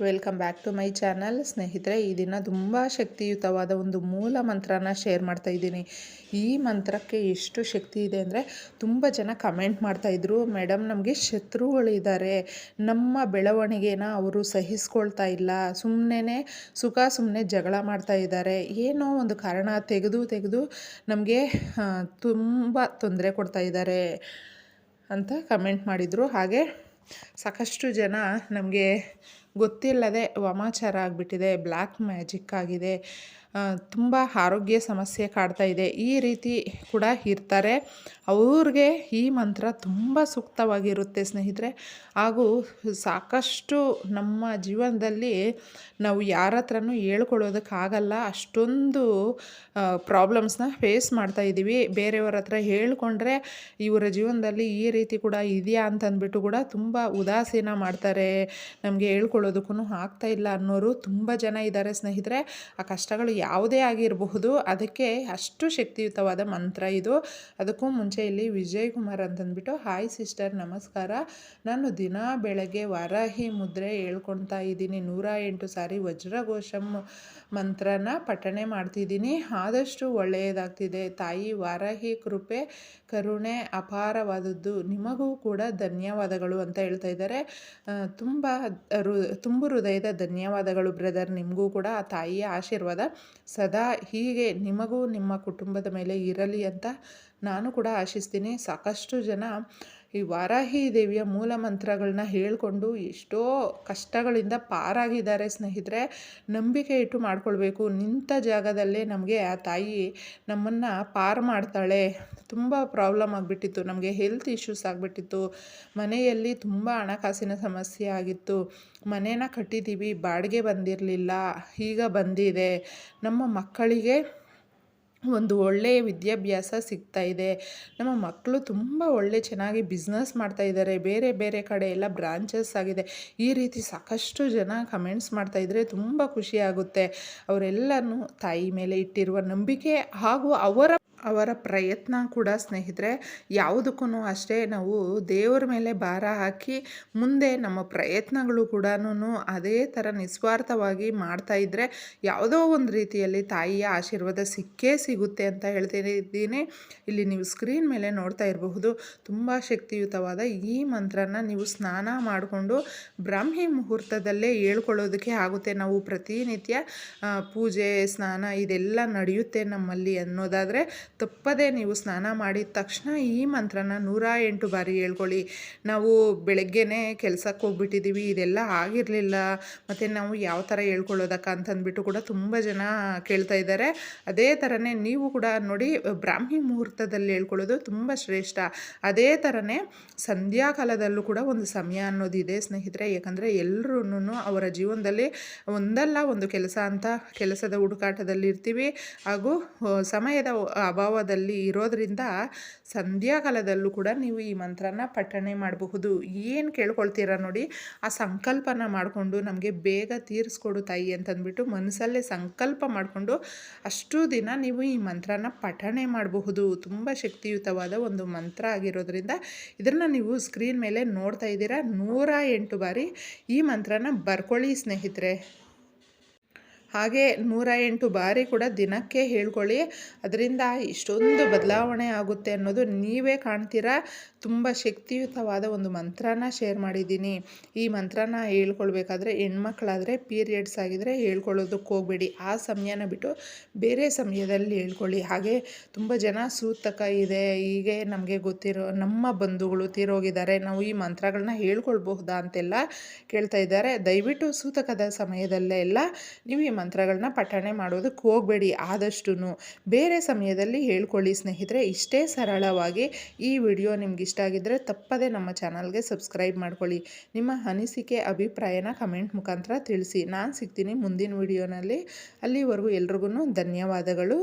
Welcome back to my channel ಸ್ನೇಹಿತರೆ, ಈ ದಿನ ತುಂಬ ಶಕ್ತಿಯುತವಾದ ಒಂದು ಮೂಲ ಮಂತ್ರನ ಶೇರ್ ಮಾಡ್ತಾ ಇದ್ದೀನಿ. ಈ ಮಂತ್ರಕ್ಕೆ ಎಷ್ಟು ಶಕ್ತಿ ಇದೆ ಅಂದರೆ ತುಂಬ ಜನ ಕಮೆಂಟ್ ಮಾಡ್ತಾಯಿದ್ರು ಮೇಡಮ್ ನಮಗೆ ಶತ್ರುಗಳಿದ್ದಾರೆ ನಮ್ಮ ಬೆಳವಣಿಗೆನ ಅವರು ಸಹಿಸ್ಕೊಳ್ತಾ ಇಲ್ಲ. ಸುಮ್ಮನೆ ಸುಖ ಸುಮ್ಮನೆ ಜಗಳ ಮಾಡ್ತಾ ಇದ್ದಾರೆ. ಏನೋ ಒಂದು ಕಾರಣ ತೆಗೆದು ತೆಗೆದು ನಮಗೆ ತುಂಬ ತೊಂದರೆ ಕೊಡ್ತಾ ಇದ್ದಾರೆ ಅಂತ ಕಮೆಂಟ್ ಮಾಡಿದರು. ಹಾಗೆ ಸಾಕಷ್ಟು ಜನ ನಮಗೆ ಗೊತ್ತಿಲ್ಲದೆ ವಮಾಚಾರ ಆಗಿಬಿಟ್ಟಿದೆ ಬ್ಲ್ಯಾಕ್ ಮ್ಯಾಜಿಕ್ ಆಗಿದೆ ತುಂಬ ಆರೋಗ್ಯ ಸಮಸ್ಯೆ ಕಾಡ್ತಾ ಇದೆ. ಈ ರೀತಿ ಕೂಡ ಇರ್ತಾರೆ. ಅವ್ರಿಗೆ ಈ ಮಂತ್ರ ತುಂಬ ಸೂಕ್ತವಾಗಿರುತ್ತೆ ಸ್ನೇಹಿತರೆ. ಹಾಗೂ ಸಾಕಷ್ಟು ನಮ್ಮ ಜೀವನದಲ್ಲಿ ನಾವು ಯಾರ ಹತ್ರನೂ ಹೇಳ್ಕೊಳ್ಳೋದಕ್ಕಾಗಲ್ಲ ಅಷ್ಟೊಂದು ಪ್ರಾಬ್ಲಮ್ಸ್ನ ಫೇಸ್ ಮಾಡ್ತಾ ಇದ್ದೀವಿ ಬೇರೆಯವ್ರ ಹತ್ರ ಹೇಳ್ಕೊಂಡ್ರೆ ಇವರ ಜೀವನದಲ್ಲಿ ಈ ರೀತಿ ಕೂಡ ಇದೆಯಾ ಅಂತಂದ್ಬಿಟ್ಟು ಕೂಡ ತುಂಬ ಉದಾಸೀನ ಮಾಡ್ತಾರೆ. ನಮಗೆ ಹೇಳ್ಕೊಳ್ಳೋದಕ್ಕೂ ಆಗ್ತಾ ಇಲ್ಲ ಅನ್ನೋರು ತುಂಬ ಜನ ಇದ್ದಾರೆ ಸ್ನೇಹಿತರೆ. ಆ ಕಷ್ಟಗಳು ಯಾವುದೇ ಆಗಿರಬಹುದು. ಅದಕ್ಕೆ ಅಷ್ಟು ಶಕ್ತಿಯುತವಾದ ಮಂತ್ರ ಇದು. ಅದಕ್ಕೂ ಮುಂಚೆ ಇಲ್ಲಿ ವಿಜಯ್ ಕುಮಾರ್ ಅಂತಂದ್ಬಿಟ್ಟು, ಹಾಯ್ ಸಿಸ್ಟರ್, ನಮಸ್ಕಾರ. ನಾನು ದಿನ ಬೆಳಗ್ಗೆ ವಾರಾಹಿ ಮುದ್ರೆ ಹೇಳ್ಕೊಳ್ತಾ ಇದ್ದೀನಿ. ನೂರ ಎಂಟು ಸಾರಿ ವಜ್ರಘೋಷಂ ಮಂತ್ರನ ಪಠಣೆ ಮಾಡ್ತಿದ್ದೀನಿ. ಆದಷ್ಟು ಒಳ್ಳೆಯದಾಗ್ತಿದೆ. ತಾಯಿ ವಾರಾಹಿ ಕೃಪೆ, ಕರುಣೆ ಅಪಾರವಾದದ್ದು. ನಿಮಗೂ ಕೂಡ ಧನ್ಯವಾದಗಳು ಅಂತ ಹೇಳ್ತಾ ಇದ್ದಾರೆ. ತುಂಬ ತುಂಬು ಹೃದಯದ ಧನ್ಯವಾದಗಳು ಬ್ರದರ್. ನಿಮಗೂ ಕೂಡ ಆ ತಾಯಿಯ ಆಶೀರ್ವಾದ ಸದಾ ಹೀಗೆ ನಿಮಗೂ ನಿಮ್ಮ ಕುಟುಂಬದ ಮೇಲೆ ಇರಲಿ ಅಂತ ನಾನು ಕೂಡ ಆಶಿಸ್ತೀನಿ. ಸಾಕಷ್ಟು ಜನ ಈ ವಾರಾಹಿ ದೇವಿಯ ಮೂಲ ಮಂತ್ರಗಳನ್ನ ಹೇಳಿಕೊಂಡು ಎಷ್ಟೋ ಕಷ್ಟಗಳಿಂದ ಪಾರಾಗಿದ್ದಾರೆ ಸ್ನೇಹಿತರೆ. ನಂಬಿಕೆ ಇಟ್ಟು ಮಾಡ್ಕೊಳ್ಬೇಕು. ನಿಂತ ಜಾಗದಲ್ಲೇ ನಮಗೆ ಆ ತಾಯಿ ನಮ್ಮನ್ನು ಪಾರು ಮಾಡ್ತಾಳೆ. ತುಂಬ ಪ್ರಾಬ್ಲಮ್ ಆಗಿಬಿಟ್ಟಿತ್ತು. ನಮಗೆ ಹೆಲ್ತ್ ಇಶ್ಯೂಸ್ ಆಗಿಬಿಟ್ಟಿತ್ತು. ಮನೆಯಲ್ಲಿ ತುಂಬ ಹಣಕಾಸಿನ ಸಮಸ್ಯೆ ಆಗಿತ್ತು. ಮನೇನ ಕಟ್ಟಿದ್ದೀವಿ. ಬಾಡಿಗೆ ಬಂದಿರಲಿಲ್ಲ. ಈಗ ಬಂದಿದೆ. ನಮ್ಮ ಮಕ್ಕಳಿಗೆ ಒಂದು ಒಳ್ಳೆಯ ವಿದ್ಯಾಭ್ಯಾಸ ಸಿಗ್ತಾ ಇದೆ. ನಮ್ಮ ಮಕ್ಕಳು ತುಂಬ ಒಳ್ಳೆ ಚೆನ್ನಾಗಿ ಬಿಸ್ನೆಸ್ ಮಾಡ್ತಾ ಇದ್ದಾರೆ. ಬೇರೆ ಬೇರೆ ಕಡೆ ಎಲ್ಲ ಬ್ರಾಂಚಸ್ ಆಗಿದೆ. ಈ ರೀತಿ ಸಾಕಷ್ಟು ಜನ ಕಮೆಂಟ್ಸ್ ಮಾಡ್ತಾಯಿದ್ರೆ ತುಂಬ ಖುಷಿಯಾಗುತ್ತೆ ಅವರೆಲ್ಲರೂ ತಾಯಿ ಮೇಲೆ ಇಟ್ಟಿರುವ ನಂಬಿಕೆ ಹಾಗೂ ಅವರ ಅವರ ಪ್ರಯತ್ನ ಕೂಡ ಸ್ನೇಹಿತರೆ ಯಾವುದಕ್ಕೂ ಅಷ್ಟೇ ನಾವು ದೇವರ ಮೇಲೆ ಭಾರ ಹಾಕಿ ಮುಂದೆ ನಮ್ಮ ಪ್ರಯತ್ನಗಳು ಕೂಡ ಅದೇ ಥರ ನಿಸ್ವಾರ್ಥವಾಗಿ ಮಾಡ್ತಾ ಇದ್ದರೆ ಯಾವುದೋ ಒಂದು ರೀತಿಯಲ್ಲಿ ತಾಯಿಯ ಆಶೀರ್ವಾದ ಸಿಕ್ಕೇ ಸಿಗುತ್ತೆ ಅಂತ ಹೇಳ್ತಿದ್ದೀನಿ. ಇಲ್ಲಿ ನೀವು ಸ್ಕ್ರೀನ್ ಮೇಲೆ ನೋಡ್ತಾ ಇರಬಹುದು, ತುಂಬ ಶಕ್ತಿಯುತವಾದ ಈ ಮಂತ್ರನ ನೀವು ಸ್ನಾನ ಮಾಡಿಕೊಂಡು ಬ್ರಾಹ್ಮಿ ಮುಹೂರ್ತದಲ್ಲೇ ಹೇಳ್ಕೊಳ್ಳೋದಕ್ಕೆ ಆಗುತ್ತೆ. ನಾವು ಪ್ರತಿನಿತ್ಯ ಪೂಜೆ, ಸ್ನಾನ ಇದೆಲ್ಲ ನಡೆಯುತ್ತೆ ನಮ್ಮಲ್ಲಿ ಅನ್ನೋದಾದರೆ ತಪ್ಪದೇ ನೀವು ಸ್ನಾನ ಮಾಡಿದ ತಕ್ಷಣ ಈ ಮಂತ್ರನ ನೂರ ಎಂಟು ಬಾರಿ ಹೇಳ್ಕೊಳ್ಳಿ. ನಾವು ಬೆಳಗ್ಗೆನೇ ಕೆಲಸಕ್ಕೆ ಹೋಗ್ಬಿಟ್ಟಿದ್ದೀವಿ, ಇದೆಲ್ಲ ಆಗಿರಲಿಲ್ಲ. ಮತ್ತು ನಾವು ಯಾವ ಥರ ಹೇಳ್ಕೊಳ್ಳೋದಕ್ಕ ಅಂತಂದ್ಬಿಟ್ಟು ಕೂಡ ತುಂಬ ಜನ ಕೇಳ್ತಾ ಇದ್ದಾರೆ. ಅದೇ ಥರನೇ ನೀವು ಕೂಡ ನೋಡಿ, ಬ್ರಾಹ್ಮಿ ಮುಹೂರ್ತದಲ್ಲಿ ಹೇಳ್ಕೊಳ್ಳೋದು ತುಂಬ ಶ್ರೇಷ್ಠ. ಅದೇ ಥರನೇ ಸಂಧ್ಯಾಕಾಲದಲ್ಲೂ ಕೂಡ ಒಂದು ಸಮಯ ಅನ್ನೋದಿದೆ ಸ್ನೇಹಿತರೆ. ಯಾಕಂದರೆ ಎಲ್ಲರೂ ಅವರ ಜೀವನದಲ್ಲಿ ಒಂದಲ್ಲ ಒಂದು ಕೆಲಸ ಅಂತ, ಕೆಲಸದ ಹುಡುಕಾಟದಲ್ಲಿ ಇರ್ತೀವಿ ಹಾಗೂ, ಸಮಯದ ಅಭಾವ ಅಭಾವದಲ್ಲಿ ಇರೋದರಿಂದ ಸಂಧ್ಯಾಕಾಲದಲ್ಲೂ ಕೂಡ ನೀವು ಈ ಮಂತ್ರನ ಪಠಣೆ ಮಾಡಬಹುದು. ಏನು ಕೇಳ್ಕೊಳ್ತೀರಾ ನೋಡಿ, ಆ ಸಂಕಲ್ಪನ ಮಾಡಿಕೊಂಡು ನಮಗೆ ಬೇಗ ತೀರಿಸ್ಕೊಡು ತಾಯಿ ಅಂತಂದ್ಬಿಟ್ಟು ಮನಸ್ಸಲ್ಲೇ ಸಂಕಲ್ಪ ಮಾಡಿಕೊಂಡು ಅಷ್ಟು ದಿನ ನೀವು ಈ ಮಂತ್ರನ ಪಠಣೆ ಮಾಡಬಹುದು. ತುಂಬ ಶಕ್ತಿಯುತವಾದ ಒಂದು ಮಂತ್ರ ಆಗಿರೋದ್ರಿಂದ ಇದನ್ನು ನೀವು ಸ್ಕ್ರೀನ್ ಮೇಲೆ ನೋಡ್ತಾ ಇದ್ದೀರಾ. ನೂರ ಎಂಟು ಬಾರಿ ಈ ಮಂತ್ರನ ಬರ್ಕೊಳ್ಳಿ ಸ್ನೇಹಿತರೆ. ಹಾಗೆ ನೂರ ಎಂಟು ಬಾರಿ ಕೂಡ ದಿನಕ್ಕೆ ಹೇಳ್ಕೊಳ್ಳಿ. ಅದರಿಂದ ಇಷ್ಟೊಂದು ಬದಲಾವಣೆ ಆಗುತ್ತೆ ಅನ್ನೋದು ನೀವೇ ಕಾಣ್ತೀರಾ? ತುಂಬ ಶಕ್ತಿಯುತವಾದ ಒಂದು ಮಂತ್ರನ ಶೇರ್ ಮಾಡಿದ್ದೀನಿ. ಈ ಮಂತ್ರನ ಹೇಳ್ಕೊಳ್ಬೇಕಾದ್ರೆ ಹೆಣ್ಮಕ್ಳಾದರೆ ಪೀರಿಯಡ್ಸ್ ಆಗಿದ್ರೆ ಹೇಳ್ಕೊಳ್ಳೋದಕ್ಕೆ ಹೋಗಬೇಡಿ. ಆ ಸಮಯನ ಬಿಟ್ಟು ಬೇರೆ ಸಮಯದಲ್ಲಿ ಹೇಳ್ಕೊಳ್ಳಿ. ಹಾಗೆ ತುಂಬ ಜನ ಸೂತಕ ಇದೆ. ಹೀಗೆ ನಮಗೆ ಗೊತ್ತಿರೋ, ನಮ್ಮ ಬಂಧುಗಳು ತೀರೋಗಿದ್ದಾರೆ. ನಾವು ಈ ಮಂತ್ರಗಳನ್ನ ಹೇಳ್ಕೊಳ್ಬಹುದಾ ಅಂತೆಲ್ಲ ಕೇಳ್ತಾ ಇದ್ದಾರೆ. ದಯವಿಟ್ಟು ಸೂತಕದ ಸಮಯದಲ್ಲೇ ಎಲ್ಲ ನೀವು ಈ ಮಂತ್ರಗಳನ್ನ ಪಠಣೆ ಮಾಡೋದಕ್ಕೆ ಹೋಗಬೇಡಿ ಆದಷ್ಟು ಬೇರೆ ಸಮಯದಲ್ಲಿ ಹೇಳ್ಕೊಳ್ಳಿ ಸ್ನೇಹಿತರೆ, ಇಷ್ಟೇ ಸರಳವಾಗಿ ಈ ವಿಡಿಯೋ ನಿಮ್ಗೆ ಇಷ್ಟ ಆಗಿದ್ದರೆ ತಪ್ಪದೇ ನಮ್ಮ ಚಾನಲ್ಗೆ ಸಬ್ಸ್ಕ್ರೈಬ್ ಮಾಡ್ಕೊಳ್ಳಿ. ನಿಮ್ಮ ಅನಿಸಿಕೆ, ಅಭಿಪ್ರಾಯನ ಕಮೆಂಟ್ ಮುಖಾಂತರ ತಿಳಿಸಿ. ನಾನು ಸಿಗ್ತೀನಿ ಮುಂದಿನ ವಿಡಿಯೋನಲ್ಲಿ. ಅಲ್ಲಿವರೆಗೂ ಎಲ್ರಿಗೂ ಧನ್ಯವಾದಗಳು.